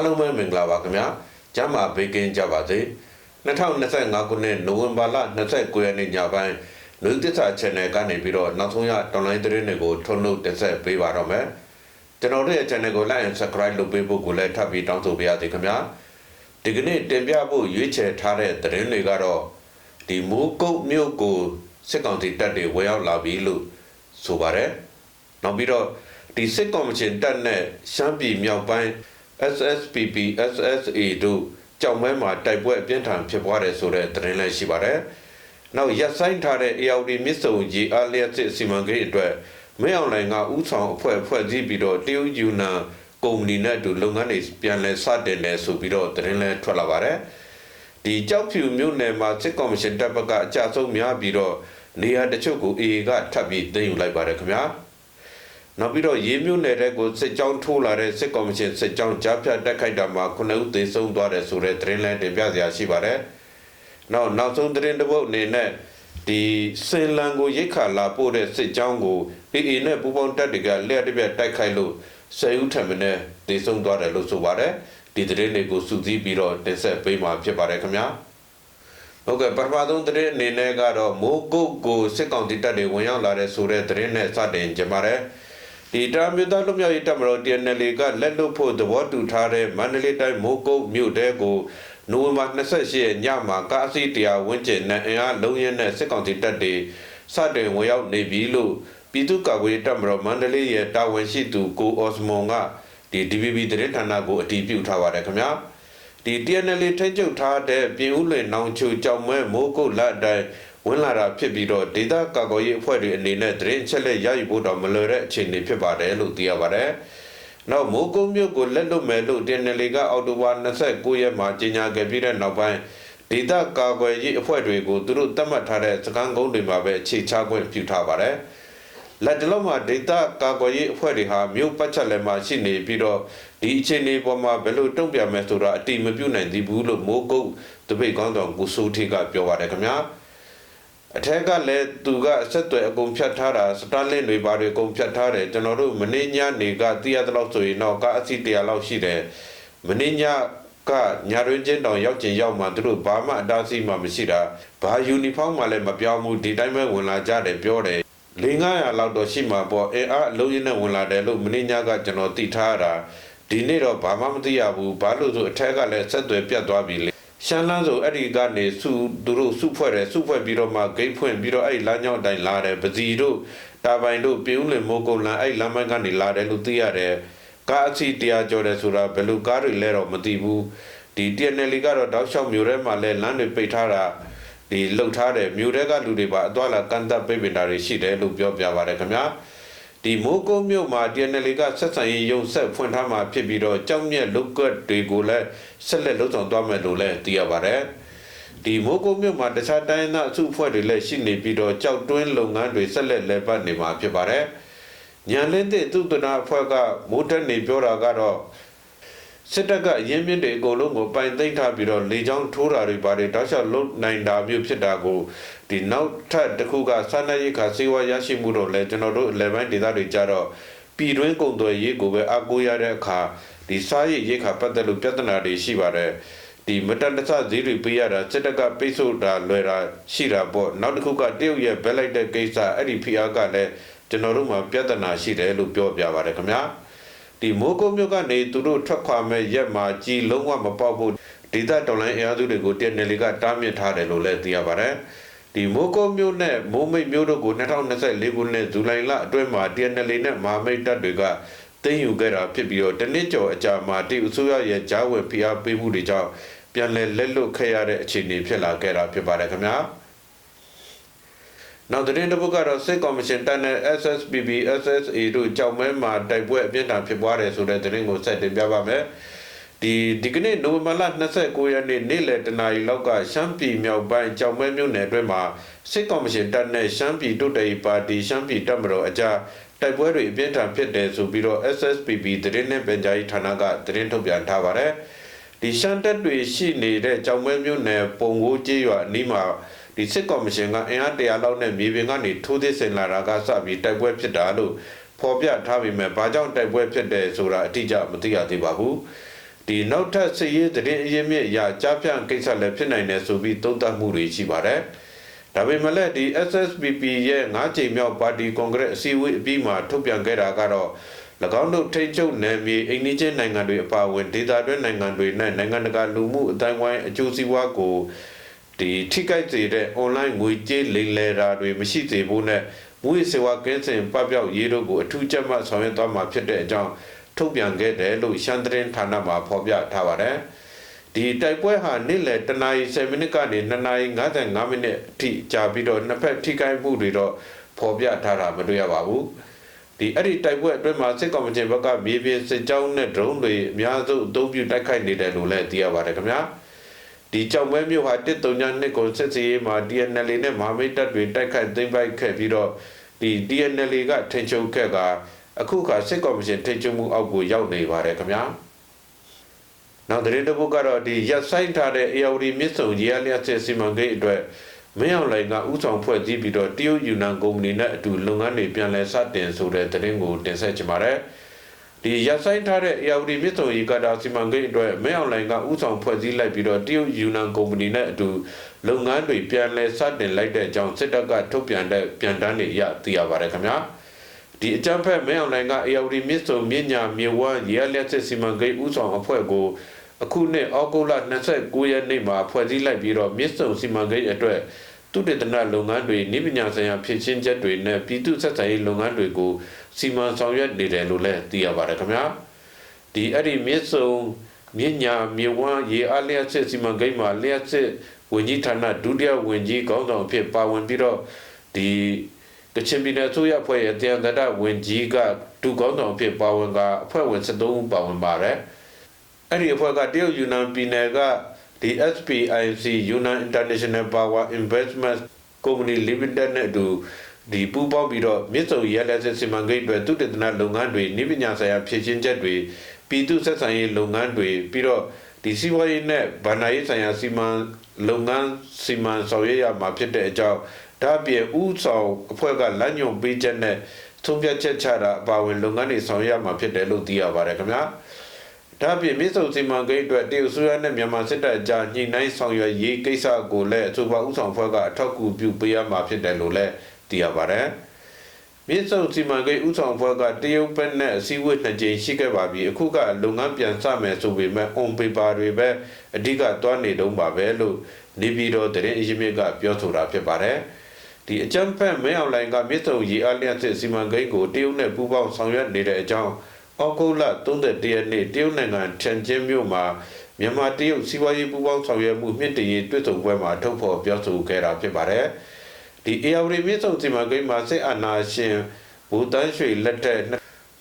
အားလုံးပဲမင်္ဂလာပါခင်ဗျာကျမ်းမာဘေးကင်းကြပါစေ2025ခုနှစ်နိုဝင်ဘာလ29ရက်နေ့ညပိုင်းလူသစ္စာ channel ကနေပြီးတော့နောက်ဆုံးရ online သတင်းတွေကိုထုတ်လွှင့်တင်ဆက်ပေးပါတော့မယ်ကျွန်တော်တို့ရဲ့ channel ကို like and subscribe လုပ်ပေးဖို့ကိုလည်းထပ်ပြီးတောင်းဆိုပါရစေခင်ဗျာဒီကနေ့တင်ပြဖို့ရွေးချယ်ထားတဲ့သတင်းတွေကတော့ဒီမူကုတ်မြို့ကိုစစ်ကောင်စီတပ်တွေဝင်ရောက်လာပြီလို့ဆိုပါတယ်နောက်ပြီးတော့ဒီစစ်ကော်မရှင်တပ်နဲ့ရှမ်းပြည်မြောက်ပိုင်း SSPP SSA တို့ကြောင်မဲမှာတိုက်ပွဲအပြင်းထန်ဖြစ်ပွားတယ်ဆိုတဲ့သတင်းလည်းရှိပါတယ်။နောက်ရက်ဆိုင်ထားတဲ့ AOD မြစ်စုံကြီးအားလျက်စစ်စီမံကိန်းအတွက်မင်းအောင်လှိုင်ကဥဆောင်အဖွဲ့ဖွဲ့စည်းပြီးတော့တရုတ်ယူနန်ကုမ္ပဏီနဲ့အတူလုပ်ငန်းတွေပြန်လည်စတင်တယ်ဆိုပြီးတော့သတင်းလည်းထွက်လာပါတယ်။ဒီကြောက်ဖြူမြို့နယ်မှာစစ်ကော်မရှင်တပ်ဘက်ကအကြဆုံးများပြီးတော့နေရာတချို့ကို AA ကထပ်ပြီးသိမ်းယူလိုက်ပါတယ်ခင်ဗျာ။ နောက်ပြီးတော့ရေးမြို့နယ်တဲ့ကိုစစ်ကြောင်းထိုးလာတဲ့စစ်ကော်မရှင်စစ်ကြောင်းကြားဖြတ်တက်ခိုက်တာမှာခုနှစ်ဦးသေဆုံးသွားတယ်ဆိုတဲ့သတင်းလည်းတင်ပြစရာရှိပါတယ်။နောက်နောက်ဆုံးသတင်းတစ်ပုဒ်အနေနဲ့ဒီစင်လန်ကိုရိတ်ခါလာပို့တဲ့စစ်ကြောင်းကို AA နဲ့ပူးပေါင်းတပ်တွေကလျှက်တစ်ပြက်တိုက်ခိုက်လို့ဆယ်ဦးထပ်မင်းသေဆုံးသွားတယ်လို့ဆိုပါတယ်။ဒီသတင်းတွေကိုစုစည်းပြီးတော့တင်ဆက်ပေးမှာဖြစ်ပါတယ်ခင်ဗျာ။ဟုတ်ကဲ့ပထမဆုံးသတင်းအနေနဲ့ကတော့မိုးကုတ်ကိုစစ်ကောင်တီတပ်တွေဝင်ရောက်လာတဲ့ဆိုတဲ့သတင်းနဲ့စတင်ကြပါမယ်။ ဒီတာမြို့သားလူမျိုးရေးတပ်မတော် TNL ကလက်လွတ်ဖို့သဘောတူထားတဲ့မန္တလေးတိုင်းမိုးကုတ်မြို့တဲကိုနိုဝင်ဘာ28ရက်ညမှာကားအစီးတရားဝန်းကျင်နဲ့အင်အားလုံးရင်းနဲ့စစ်ကောင်စီတပ်တွေစတင်ဝင်ရောက်နေပြီလို့ပြည်သူ့ကာကွယ်တပ်မတော်မန္တလေးရဲ့တာဝန်ရှိသူကိုအော့စမွန်ကဒီ DVB သတင်းဌာနကိုအတည်ပြုထားပါတယ်ခင်ဗျာဒီ TNL ထိန်းချုပ်ထားတဲ့ပြည်ဦးလွင်နောင်ချိုကြောင်မဲမိုးကုတ်လက်တိုင်း ဝင်လာတာဖြစ်ပြီးတော့ဒေသကာကွယ်ရေးအဖွဲ့တွေအနေနဲ့သတင်းချက်လက်ရယူဖို့တော့မလွယ်တဲ့အခြေအနေဖြစ်ပါတယ်လို့သိရပါတယ်။နောက်မိုးကုံမြို့ကိုလက်လွတ်မယ်လို့တင်နယ်လီကအော်တိုဝါ29ရက်မှာကြေညာခဲ့ပြီးတဲ့နောက်ပိုင်းဒေသကာကွယ်ရေးအဖွဲ့တွေကိုသူတို့သတ်မှတ်ထားတဲ့စကန်ကုန်းတွေမှာပဲခြေချခွင့်ပြုထားပါတယ်။လက်တလုံးမှာဒေသကာကွယ်ရေးအဖွဲ့တွေဟာမြို့ပတ်ချက်လည်းမှာရှိနေပြီးတော့ဒီအခြေအနေပေါ်မှာဘယ်လိုတုံ့ပြန်မယ်ဆိုတာအတိမပြုနိုင်သေးဘူးလို့မိုးကုတ်တပိတ်ကောင်းဆောင်ကိုစိုးထေကပြောပါတယ်ခင်ဗျာ။ အထက်ကလည်းသူကအဆက်အသွယ်အကုန်ဖြတ်ထားတာစတာလင်းတွေဘာတွေအကုန်ဖြတ်ထားတယ်ကျွန်တော်တို့မင်းညနေကသိရတဲ့လောက်ဆိုရင်တော့ကအစီတရားလောက်ရှိတယ်မင်းညကညာရင်းချင်းတောင်ရောက်ချင်ရောက်မှသူတို့ဘာမှအတားဆီးမှမရှိတာဘာယူနီဖောင်းမှလည်းမပြောင်းဘူးဒီတိုင်းပဲဝင်လာကြတယ်ပြောတယ်၄900လောက်တော့ရှိမှာပေါ့အဲအားအလုံးရင်းနဲ့ဝင်လာတယ်လို့မင်းညကကျွန်တော်သိထားတာဒီနေ့တော့ဘာမှမသိရဘူးဘာလို့ဆိုအထက်ကလည်းဆက်သွယ်ပြတ်သွားပြီလေ ရှမ်းလန်းဆိုအဲ့ဒီကနေစုသူတို့စုဖွဲ့တယ်စုဖွဲ့ပြီးတော့မှဂိတ်ဖွင့်ပြီးတော့အဲ့လမ်းကြောင်းတိုင်းလာတယ်ပစီတို့တာပိုင်တို့ပြင်းဦးလင်မိုးကုန်းလမ်းအဲ့လမ်းမကနေလာတယ်လို့သိရတယ်ကားအစီတရားကြော်တယ်ဆိုတာဘယ်လိုကားတွေလဲတော့မသိဘူးဒီ TNL ကတော့တောက်လျှောက်မျိုးထဲမှာလဲလမ်းတွေပိတ်ထားတာဒီလှုပ်ထားတယ်မြို့ထဲကလူတွေပါအသွာလာကန်တပ်ပိတ်ပင်တာတွေရှိတယ်လို့ပြောပြပါတယ်ခင်ဗျာ ဒီမိုးကုတ်မြို့မှာ TNL ကဆက်ဆံရေးရုံဆက်ဖွင့်ထားမှာဖြစ်ပြီးတော့ကြောက်မြက်လုတ်ကွက်တွေကိုလည်းဆက်လက်လှုပ်ဆောင်သွားမယ်လို့လည်းသိရပါတယ်ဒီမိုးကုတ်မြို့မှာတခြားတိုင်းသားအစုအဖွဲ့တွေလည်းရှိနေပြီးတော့ကြောက်တွင်းလုပ်ငန်းတွေဆက်လက်လည်ပတ်နေမှာဖြစ်ပါတယ်ညံလင်းတဲ့သုတနာအဖွဲ့ကမိုးတက်နေပြောတာကတော့ စစ်တပ်ကအရင်မြင့်တွေအကုန်လုံးကိုပိုင်သိမ်းထားပြီးတော့လေချောင်းထိုးတာတွေပါတယ်တောက်လျှောက်လုံနိုင်တာမျိုးဖြစ်တာကိုဒီနောက်ထပ်တစ်ခုကစာနာရေးခါစေဝါရရှိမှုတော့လဲကျွန်တော်တို့ level ဒေသတွေကြတော့ပြည်တွင်းကုန်သွယ်ရေးကိုပဲအကူရတဲ့အခါဒီစားရည်ရေးခါပတ်သက်လို့ပြဿနာတွေရှိပါတယ်ဒီမတန်တဆဈေးတွေပေးရတာစစ်တပ်ကပိတ်ဆို့တာလွယ်တာရှိတာပေါ့နောက်တစ်ခုကတရုတ်ရဲ့ဘက်လိုက်တဲ့ကိစ္စအဲ့ဒီဖိအားကလည်းကျွန်တော်တို့မှာပြဿနာရှိတယ်လို့ပြောပြပါတယ်ခင်ဗျာ ဒီမိုးကုတ်မြို့ကနေသူတို့ထွက်ခွာမဲ့ရက်မှာကြီးလုံးဝမပေါက်ဖို့ဒေသတော်လိုင်းအင်အားစုတွေကိုတနယ်လီကတားမြစ်ထားတယ်လို့လည်းသိရပါတယ်ဒီမိုးကုတ်မြို့နဲ့မိုးမိတ်မြို့တို့ကို2024ခုနှစ်ဇူလိုင်လအတွင်းမှာ TNL နဲ့မဟာမိတ်တပ်တွေကသိမ်းယူခဲ့တာဖြစ်ပြီးတော့တနစ်ကျော်အကြာမှာတရုတ်အစိုးရရဲ့ဂျားဝင်ဖိအားပေးမှုတွေကြောင့်ပြန်လည်လက်လွတ်ခဲ့ရတဲ့အခြေအနေဖြစ်လာခဲ့တာဖြစ်ပါတယ်ခင်ဗျာ နောက်သတင်းတစ်ပုဒ်ကတော့စစ်ကော်မရှင်တပ်နဲ့ SSPB SSA တို့ကြောက်မဲမှာတိုက်ပွဲအပြင်းထန်ဖြစ်ပွားတယ်ဆိုတဲ့သတင်းကိုဆက်တင်ပြပါမယ်ဒီဒီကနေ့နိုဝင်ဘာလ29ရက်နေ့နေ့လယ်တနာရီလောက်ကရှမ်းပြည်မြောက်ပိုင်းကြောင်မဲမြို့နယ်အတွင်းမှာစစ်ကော်မရှင်တပ်နဲ့ရှမ်းပြည်တိုးတက်ပါတီရှမ်းပြည်တပ်မတော်အကြားတိုက်ပွဲတွေအပြင်းထန်ဖြစ်တယ်ဆိုပြီးတော့ SSPB သတင်းနဲ့ပြန်ကြားရေးဌာနကသတင်းထုတ်ပြန်ထားပါတယ်ဒီရှမ်းတပ်တွေရှိနေတဲ့ကြောင်မဲမြို့နယ်ပုံကိုကျေးရွာအနီးမှာ ဒီစစ်ကော်မရှင်ကအင်အားတရာလောက်နဲ့မြေပြင်ကနေထိုးသစ်ဆင်လာတာကစပြီးတိုက်ပွဲဖြစ်တာလို့ဖော်ပြထားပေမဲ့ဘာကြောင့်တိုက်ပွဲဖြစ်တယ်ဆိုတာအတိအကျမသိရသေးပါဘူး။ဒီနောက်ထပ်စစ်ရေးတရင်အရင်မြစ်အရာကြားပြန့်ကိစ္စလည်းဖြစ်နိုင်တယ်ဆိုပြီးသုံးသပ်မှုတွေရှိပါတယ်။ဒါပေမဲ့လည်းဒီ SSPP ရဲ့၅ချိန်မြောက်ပါတီကွန်ဂရက်အစည်းအဝေးအပြီးမှာထုတ်ပြန်ခဲ့တာကတော့၎င်းတို့ထိန်းချုပ်နယ်မြေအိန္ဒိချင်းနိုင်ငံတွေအပါအဝင်ဒေသတွင်းနိုင်ငံတွေနဲ့နိုင်ငံတကာလူမှုအတိုင်းဝိုင်းအကျိုးစီးပွားကို ဒီထိခိုက်စေတဲ့ online ငွေကြေးလိမ်လည်တာတွေမရှိစေဖို့နဲ့မူရစေဝါကင်းစင်ပပျောက်ရေးတို့ကိုအထူးကြပ်မတ်ဆောင်ရွက်သွားမှာဖြစ်တဲ့အကြောင်းထုတ်ပြန်ခဲ့တယ်လို့ရှမ်းသတင်းဌာနမှာဖော်ပြထားပါတယ်။ဒီတိုက်ပွဲဟာနေ့လယ်တနာရီ7မိနစ်ကနေ2နာရီ55မိနစ်အထိကြာပြီးတော့နှစ်ဖက်ထိခိုက်မှုတွေတော့ဖော်ပြထားတာမတွေ့ရပါဘူး။ဒီအဲ့ဒီတိုက်ပွဲအတွင်းမှာစစ်ကောင်စီဘက်ကမြေပြင်စစ်ကြောင်းနဲ့ drone တွေအများစုအသုံးပြုတိုက်ခိုက်နေတယ်လို့လည်းသိရပါတယ်ခင်ဗျာ။ ဒီကြောင်ပွဲမြို့ဟာ139ကိုစစ်စီရေးမှာ TNL နဲ့မဟာမိတ်တပ်တွေတိုက်ခိုက်သိမ်းပိုက်ခဲ့ပြီးတော့ဒီ TNL ကထိန်ချုပ်ခဲ့ကအခုခါစစ်ကော်မရှင်ထိန်ချုပ်မှုအောက်ကိုရောက်နေပါတယ်ခင်ဗျာနောက်တဲ့တပုတ်ကတော့ဒီရက်ဆိုင်ထားတဲ့ AOD မြစ်ဆုံရေအားလျက်စစ်စီမံကိန်းအတွက်မင်းအောင်လိုင်ကဥဆောင်ဖွဲ့စည်းပြီးတော့တရုတ်ယူနန်ကုမ္ပဏီနဲ့အတူလုပ်ငန်းတွေပြန်လည်စတင်ဆိုတဲ့သတင်းကိုတင်ဆက်ချင်ပါတယ် ဒီရက်ဆိုင်ထားတဲ့ AOD မြစ်ဆုံရေကာတာစီမံကိန်းအတွက်မင်းအောင်လိုင်ကဥဆောင်ဖွဲ့စည်းလိုက်ပြီးတော့တရုတ်ယူနန်ကုမ္ပဏီနဲ့အတူလုပ်ငန်းတွေပြန်လည်စတင်လိုက်တဲ့အကြောင်းစစ်တပ်ကထုတ်ပြန်တဲ့ပြန်တမ်းတွေရသိရပါတယ်ခင်ဗျာဒီအကြံဖက်မဲအောင်လိုင်က AOD မြစ်ဆုံမြင့်ညာမြေဝမ်းရေလက်စစ်စီမံကိန်းဥဆောင်အဖွဲ့ကိုအခုနှစ်ဩဂုတ်လ29ရက်နေ့မှာဖွဲ့စည်းလိုက်ပြီးတော့မြစ်ဆုံစီမံကိန်းအတွက် သူတေသနလုပ်ငန်းတွေနိပညာဆိုင်ရာဖြစ်ချင်းချက်တွေနဲ့ပြည်သူဆက်ဆံရေးလုပ်ငန်းတွေကိုစီမံဆောင်ရွက်နေတယ်လို့လည်းသိရပါတယ်ခင်ဗျာဒီအဲ့ဒီမြစ်ဆုံမြင့်ညာမြေဝမ်းရေအားလျက်စစ်စီမံကိန်းမှာလျက်စစ်ဝန်ကြီးဌာနဒုတိယဝန်ကြီးခေါင်းဆောင်အဖြစ်ပါဝင်ပြီးတော့ဒီကချင်ပြည်နယ်ဆိုရဖွဲ့ရဲ့တရားဒတဝန်ကြီးကဒုခေါင်းဆောင်အဖြစ်ပါဝင်ကအဖွဲ့ဝင်73ဦးပါဝင်ပါတယ်အဲ့ဒီအဖွဲ့ကတရုတ်ယူနန်ပြည်နယ်က ဒီ SPIC Yunnan International Power Investment Company Limited နဲ့အတူဒီပူးပေါင်းပြီးတော့မြစ်စုံရဲလက်စစ်စီမံကိန်းတွေသူတည်တနာလုပ်ငန်းတွေနိပညာဆိုင်ရာဖြည့်ချင်းချက်တွေပြည်သူဆက်ဆံရေးလုပ်ငန်းတွေပြီးတော့ဒီစီးပွားရေးနဲ့ဗဏ္ဍာရေးဆိုင်ရာစီမံလုပ်ငန်းစီမံဆောင်ရွက်ရမှာဖြစ်တဲ့အကြောင်းဒါ့ပြင်ဥဆောင်အဖွဲ့ကလမ်းညွှန်ပေးချက်နဲ့သုံးဖြတ်ချက်ချတာအပါအဝင်လုပ်ငန်းတွေဆောင်ရွက်ရမှာဖြစ်တယ်လို့သိရပါတယ်ခင်ဗျာ ဒါ့ပြင်မြစ်စုံစီမံကိန်းအတွက်တရုတ်ဆိုရနဲ့မြန်မာစစ်တပ်ကြားညှိနှိုင်းဆောင်ရွက်ရေးကိစ္စကိုလည်းအဆိုပါဥဆောင်ဖွဲ့ကအထောက်အကူပြုပေးရမှာဖြစ်တယ်လို့လည်းသိရပါတယ်မြစ်စုံစီမံကိန်းဥဆောင်ဖွဲ့ကတရုတ်ဘက်နဲ့အစည်းအဝေးနှစ်ကြိမ်ရှိခဲ့ပါပြီအခုကလုပ်ငန်းပြန်စမယ်ဆိုပေမဲ့ on paper တွေပဲအဓိကတွားနေတုံးပါပဲလို့နေပြည်တော်တရင်အရင်မြစ်ကပြောဆိုတာဖြစ်ပါတယ်ဒီအကြံဖက်မဲအောင်လိုင်ကမြစ်စုံရီအားလျက်စစ်စီမံကိန်းကိုတရုတ်နဲ့ပူးပေါင်းဆောင်ရွက်နေတဲ့အကြောင်း ဩဂုတ်လ31ရက်နေ့တရုတ်နိုင်ငံထန်ကျင်းမြို့မှာမြန်မာတရုတ်စီးပွားရေးပူးပေါင်းဆောင်ရွက်မှုမြင့်တင်ရေးတွေ့ဆုံပွဲမှာထုတ်ဖော်ပြောဆိုခဲ့တာဖြစ်ပါတယ်။ဒီအေယာဝတီမြစ်ဆုံစီမံကိန်းမှာစစ်အာဏာရှင်ဘူတန်းရွှေလက်ထက်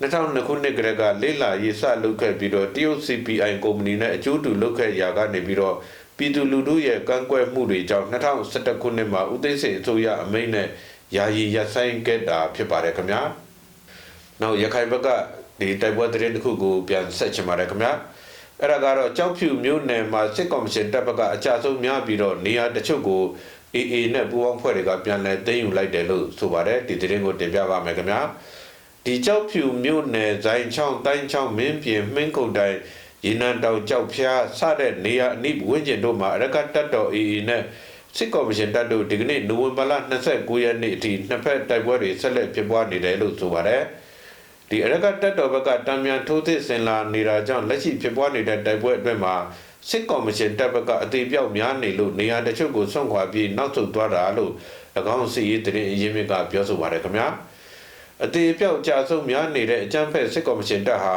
2002ခုနှစ်ကတည်းကလေလာရေးစလုပ်ခဲ့ပြီးတော့တရုတ် CPI ကုမ္ပဏီနဲ့အကျိုးတူလုပ်ခဲ့ရာကနေပြီးတော့ပြည်သူလူထုရဲ့ကန့်ကွက်မှုတွေကြောင့်2011ခုနှစ်မှာဦးသိန်းစိန်အစိုးရအမိန့်နဲ့ယာယီရပ်ဆိုင်းခဲ့တာဖြစ်ပါတယ်ခင်ဗျာ။နောက်ရခိုင်ဘက်က ဒီတိုက်ပွဲသတင်းတစ်ခုကိုပြန်ဆက်ချင်ပါတယ်ခင်ဗျာအဲ့ဒါကတော့ကြောက်ဖြူမြို့နယ်မှာစစ်ကော်မရှင်တပ်ဘက်ကအကြဆုံးများပြီးတော့နေရာတချို့ကို AA နဲ့ပူးပေါင်းဖွဲ့တွေကပြန်လည်သိမ်းယူလိုက်တယ်လို့ဆိုပါတယ်ဒီသတင်းကိုတင်ပြပါမယ်ခင်ဗျာဒီကြောက်ဖြူမြို့နယ်ဇိုင်းချောင်းတိုင်းချောင်းမင်းပြင်မင်းကုတ်တိုင်းရေနံတောင်ကြောက်ဖျားစတဲ့နေရာအနိဝင်းကျင်တို့မှာအရကတပ်တော် AA နဲ့စစ်ကော်မရှင်တပ်တို့ဒီကနေ့နိုဝင်ဘာလ29ရက်နေ့အထိနှစ်ဖက်တိုက်ပွဲတွေဆက်လက်ဖြစ်ပွားနေတယ်လို့ဆိုပါတယ်။ ဒီအရကတက်တော်ဘက်ကတံမြန်ထိုးသစ်ဆင်လာနေတာကြောင့်လက်ရှိဖြစ်ပွားနေတဲ့တိုက်ပွဲအတွင်းမှာစစ်ကော်မရှင်တပ်ဘက်ကအသေးပြောက်များနေလို့နေရာတချို့ကိုဆွန့်ခွာပြီးနောက်ဆုတ်သွားတာလို့၎င်းစီရေးတရင်အရင်မြစ်ကပြောဆိုပါတယ်ခင်ဗျာအသေးပြောက်ကြာဆုံးများနေတဲ့အကြမ်းဖက်စစ်ကော်မရှင်တပ်ဟာ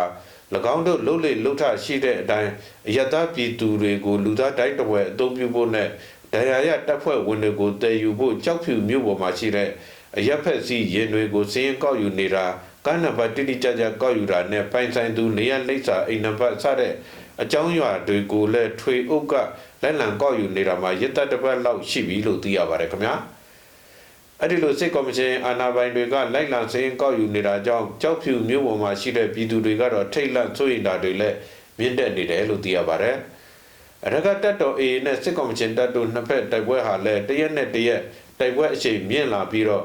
၎င်းတို့လှုပ်လေလှုပ်ထရှိတဲ့အတိုင်းအယက်သားပြည်သူတွေကိုလူသားတိုင်းတဝဲအသုံးပြုဖို့နဲ့ဒဏ်ရာရတပ်ဖွဲ့ဝင်တွေကိုတည်ယူဖို့ကြောက်ဖြူမြို့ပေါ်မှာရှိတဲ့အရက်ဖက်စီရင်တွေကိုစင်းကောက်ယူနေတာ ကန်းနံပါတ်တိတိကျကျကောက်ယူတာနဲ့ပိုင်ဆိုင်သူနေရလိပ်စာအိမ်နံပါတ်စတဲ့အကြောင်းအရာတွေကိုလည်းထွေအုပ်ကလက်လံကောက်ယူနေတာမှာရစ်သက်တစ်ပတ်လောက်ရှိပြီလို့သိရပါတယ်ခင်ဗျာအဲ့ဒီလိုစစ်ကော်မရှင်အာဏာပိုင်တွေကလိုက်လံစင်းကောက်ယူနေတာကြောင့်ကြောက်ဖြူမြို့ပေါ်မှာရှိတဲ့ပြည်သူတွေကတော့ထိတ်လန့်စိုးရိမ်တာတွေလည်းမြင့်တက်နေတယ်လို့သိရပါတယ်အရကတက်တော် A နဲ့စစ်ကော်မရှင်တပ်တို့နှစ်ဖက်တိုက်ပွဲဟာလည်းတရက်နဲ့တရက်တိုက်ပွဲအချိန်မြင့်လာပြီးတော့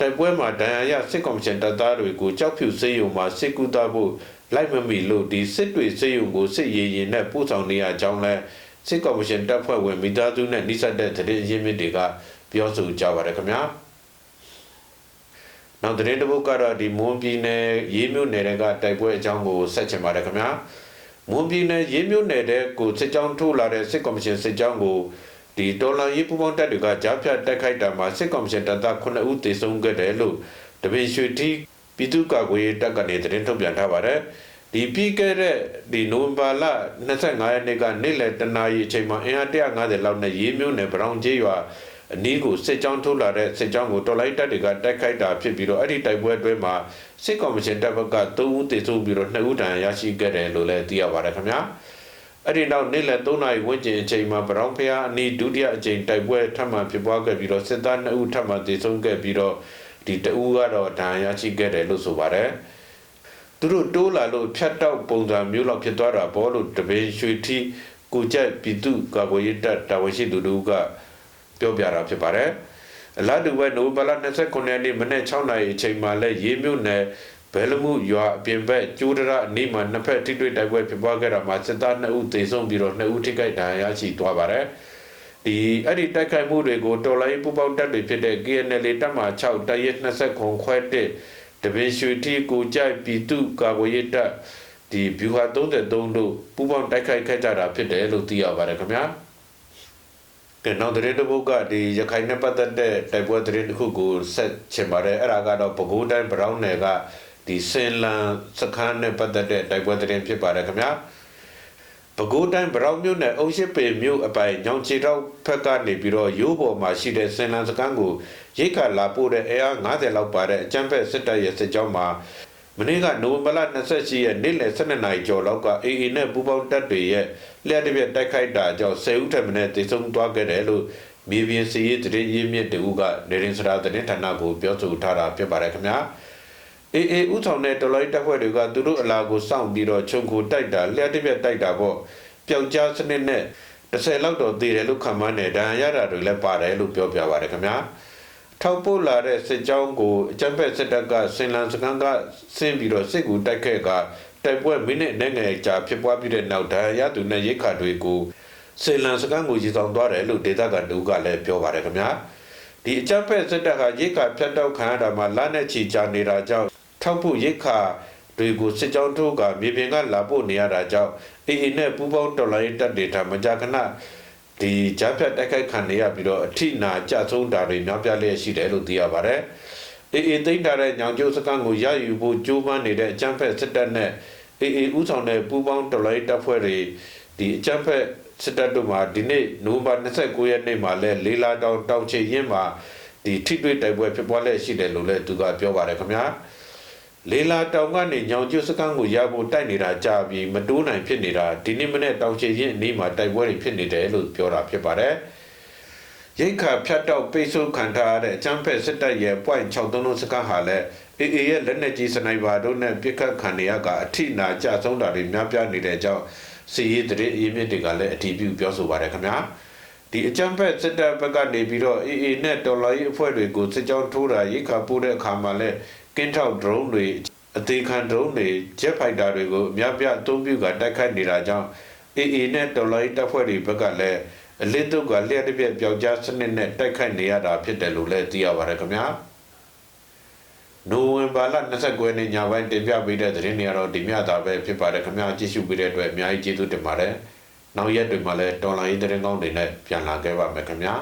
တိုက်ပွဲမှာဒဏ်ရာရစစ်ကောင်ရှင်တပ်သားတွေကိုကြောက်ဖြူစေးရုံမှာစစ်ကူတာဖို့လိုက်မမီလို့ဒီစစ်တွေစစ်ရုံကိုစစ်ရေးရင်နဲ့ပို့ဆောင်နေရကြောင်းလဲစစ်ကော်မရှင်တပ်ဖွဲ့ဝင်မိသားစုနဲ့နှိစက်တဲ့သတင်းရင်းမြစ်တွေကပြောဆိုကြပါတယ်ခင်ဗျာနောက်သတင်းတစ်ပုဒ်ကတော့ဒီမွန်ပြည်နယ်ရေးမြို့နယ်ကတိုက်ပွဲအကြောင်းကိုဆက်ချင်ပါတယ်ခင်ဗျာမွန်ပြည်နယ်ရေးမြို့နယ်တဲ့ကိုစစ်ကြောင်းထိုးလာတဲ့စစ်ကော်မရှင်စစ်ကြောင်းကို ဒီတော်လန်ရေးပူပေါင်းတပ်တွေကကြားဖြတ်တိုက်ခိုက်တာမှာစစ်ကော်မရှင်တပ်သား9ဦးသေဆုံးခဲ့တယ်လို့တပင်ရွှေတီပြည်သူ့ကာကွယ်ရေးတပ်ကနေသတင်းထုတ်ပြန်ထားပါတယ်ဒီပြီးခဲ့တဲ့ဒီနိုဝင်ဘာလ25ရက်နေ့ကနေ့လယ်တနာရီအချိန်မှာအင်အား150လောက်နဲ့ရေးမြို့နယ်ဗရောင်ကျေးရွာအနီးကိုစစ်ကြောင်းထိုးလာတဲ့စစ်ကြောင်းကိုတော်လိုက်တပ်တွေကတိုက်ခိုက်တာဖြစ်ပြီးတော့အဲ့ဒီတိုက်ပွဲအတွင်းမှာစစ်ကော်မရှင်တပ်ဘက်က3ဦးသေဆုံးပြီးတော့2ဦးဒဏ်ရာရရှိခဲ့တယ်လို့လည်းသိရပါတယ်ခင်ဗျာ အဲ့ဒီနောက်နေ့လယ်3နာရီဝန်းကျင်အချိန်မှာဗရောင်ဖျားအနီးဒုတိယအကြိမ်တိုက်ပွဲထပ်မံဖြစ်ပွားခဲ့ပြီးတော့စစ်သား2ဦးထပ်မံသေဆုံးခဲ့ပြီးတော့ဒီတအူးကတော့ဒဏ်ရာရရှိခဲ့တယ်လို့ဆိုပါတယ်သူတို့တိုးလာလို့ဖြတ်တောက်ပုံစံမျိုးလောက်ဖြစ်သွားတာဘောလို့တပင်းရွှေထီကိုကြက်ပြည်သူကာကွယ်ရေးတပ်တာဝန်ရှိသူတို့ကပြောပြတာဖြစ်ပါတယ်အလားတူပဲနိုဘယ်လာ29ရက်နေ့မနေ့6နာရီအချိန်မှာလဲရေးမြို့နယ် ဘဲလမှုရွာအပြင်ဘက်ကျိုးဒရအနီးမှာနှစ်ဖက်ထိတွေ့တိုက်ပွဲဖြစ်ပွားခဲ့တာမှာစစ်သား2ဦးသေဆုံးပြီးတော့2ဦးထိခိုက်ဒဏ်ရာရရှိသွားပါတယ်ဒီအဲ့ဒီတိုက်ခိုက်မှုတွေကိုတော်လိုင်းပူပေါင်းတပ်တွေဖြစ်တဲ့ KNL တပ်မှ6တပ်ရဲ20ခွန်ခွဲ1တပင်ရွှေတီကိုကြိုက်ပြည်သူကာကွယ်ရေးတပ်ဒီဗျူဟာ33တို့ပူပေါင်းတိုက်ခိုက်ခဲ့ကြတာဖြစ်တယ်လို့သိရပါတယ်ခင်ဗျာကဲနောက်သတင်းတစ်ပုဒ်ကဒီရခိုင်နဲ့ပတ်သက်တဲ့တိုက်ပွဲသတင်းတစ်ခုကိုဆက်ချင်ပါတယ်အဲ့ဒါကတော့ပဲခူးတိုင်းဘရောင်းနယ်က ဒီစင်လန်စခန်းနဲ့ပတ်သက်တဲ့တိုက်ပွဲသတင်းဖြစ်ပါတယ်ခင်ဗျာပဲခူးတိုင်းဗရောင်းမြို့နယ်အုံရှိပေမြို့အပိုင်ညောင်ချီတော့ဖက်ကနေပြီးတော့ရိုးပေါ်မှာရှိတဲ့စင်လန်စခန်းကိုရိတ်ခါလာပို့တဲ့အဲအား90လောက်ပါတဲ့အကြမ်းဖက်စစ်တပ်ရဲ့စစ်ကြောင်းမှာမနေ့ကနိုဝင်ဘာလ28ရက်နေ့လယ်12နာရီကျော်လောက်က AA နဲ့ပူးပေါင်းတပ်တွေရဲ့လျှက်တစ်ပြက်တိုက်ခိုက်တာကြောင့်10ဦးထက်မနည်းသေဆုံးသွားခဲ့တယ်လို့မြေပြင်စီရေးတရင်ရင်းမြစ်တူကနေရင်စရာသတင်းဌာနကိုပြောဆိုထားတာဖြစ်ပါတယ်ခင်ဗျာ အေအေဥဆောင်တဲ့တော်လိုင်းတပ်ဖွဲ့တွေကသူတို့အလာကိုစောင့်ပြီးတော့ခြုံကိုတိုက်တာလျှက်တစ်ပြက်တိုက်တာပေါ့ပျောက်ကြားစနစ်နဲ့30လောက်တော့သေတယ်လို့ခံမှန်းတယ်ဒဏ်ရာရတာတွေလည်းပါတယ်လို့ပြောပြပါတယ်ခင်ဗျာထောက်ပို့လာတဲ့စစ်ကြောင်းကိုအကြံဖက်စစ်တပ်ကစင်လန်စကန်ကဆင်းပြီးတော့စစ်ကူတိုက်ခဲ့ကတိုက်ပွဲမိနစ်နဲ့ငယ်ကြာဖြစ်ပွားပြီးတဲ့နောက်ဒဏ်ရာရသူနဲ့ရိတ်ခါတွေကိုစင်လန်စကန်ကိုရည်ဆောင်သွားတယ်လို့ဒေသခံတို့ကလည်းပြောပါတယ်ခင်ဗျာဒီအကြံဖက်စစ်တပ်ကရိတ်ခါဖြတ်တောက်ခံရတာမှာလနဲ့ချီကြာနေတာကြောင့် ထောက်ဖို့ရိတ်ခါတွေကိုစစ်ကြောင်းထိုးကမြေပြင်ကလာပို့နေရတာကြောင့်အေအေနဲ့ပူးပေါင်းတော်လိုင်းတပ်တွေထမကြခဏဒီဂျားဖြတ်တိုက်ခိုက်ခံနေရပြီးတော့အထိနာကြဆုံးတာတွေများပြားလျက်ရှိတယ်လို့သိရပါတယ်။အေအေသိမ့်တာတဲ့ညောင်ကျိုးစကန်ကိုရယူဖို့ကြိုးပမ်းနေတဲ့အကြမ်းဖက်စစ်တပ်နဲ့အေအေဥဆောင်တဲ့ပူးပေါင်းတော်လိုင်းတပ်ဖွဲ့တွေဒီအကြမ်းဖက်စစ်တပ်တို့မှာဒီနေ့နိုဝင်ဘာ29ရက်နေ့မှာလဲလေးလာတောင်တောင်ချေရင်းမှာဒီထိတွေ့တိုက်ပွဲဖြစ်ပွားလျက်ရှိတယ်လို့လည်းသူကပြောပါတယ်ခင်ဗျာ။ လေလာတောင်ကနေညောင်ကျွစကန်းကိုရဖို့တိုက်နေတာကြာပြီးမတိုးနိုင်ဖြစ်နေတာဒီနေ့မနေ့တောင်ချေရင်အနီးမှာတိုက်ပွဲတွေဖြစ်နေတယ်လို့ပြောတာဖြစ်ပါတယ်။ရိတ်ခါဖြတ်တော့ပိတ်ဆို့ခံထားရတဲ့အချမ်းဖက်စစ်တပ်ရဲ့ .63 စကန်းဟာလည်းအေအေရဲ့လက်နက်ကြီးစနိုက်ပါတို့နဲ့ပစ်ခတ်ခံနေရကအထိနာကြဆုံးတာတွေများပြားနေတဲ့ကြောင့်စီရေးတရေအရေးမြစ်တွေကလည်းအတီးပြုပြောဆိုပါတယ်ခင်ဗျာ။ဒီအကြံဖက်စစ်တပ်ဘက်ကနေပြီးတော့အေအေနဲ့တော်လိုင်းအဖွဲ့တွေကိုစစ်ကြောင်းထိုးတာရိတ်ခါပို့တဲ့အခါမှာလည်း ကင်းထောက် drone တွေအသေးခံ drone တွေ jet fighter တွေကိုအများပြအသုံးပြုကတိုက်ခိုက်နေတာကြောင့် AA နဲ့တော်လိုင်းတပ်ဖွဲ့တွေဘက်ကလည်းအလစ်တို့ကလျှက်တစ်ပြက်ပျောက်ကြားစနစ်နဲ့တိုက်ခိုက်နေရတာဖြစ်တယ်လို့လည်းသိရပါတယ်ခင်ဗျာနိုဝင်ဘာလ29ရက်နေ့ညပိုင်းတင်ပြပေးတဲ့သတင်းတွေကတော့ဒီမြတာပဲဖြစ်ပါတယ်ခင်ဗျာကြည့်ရှုပေးတဲ့အတွက်အများကြီးကျေးဇူးတင်ပါတယ်နောက်ရက်တွေမှာလည်းတော်လိုင်းသတင်းကောင်းတွေနဲ့ပြန်လာခဲ့ပါမယ်ခင်ဗျာ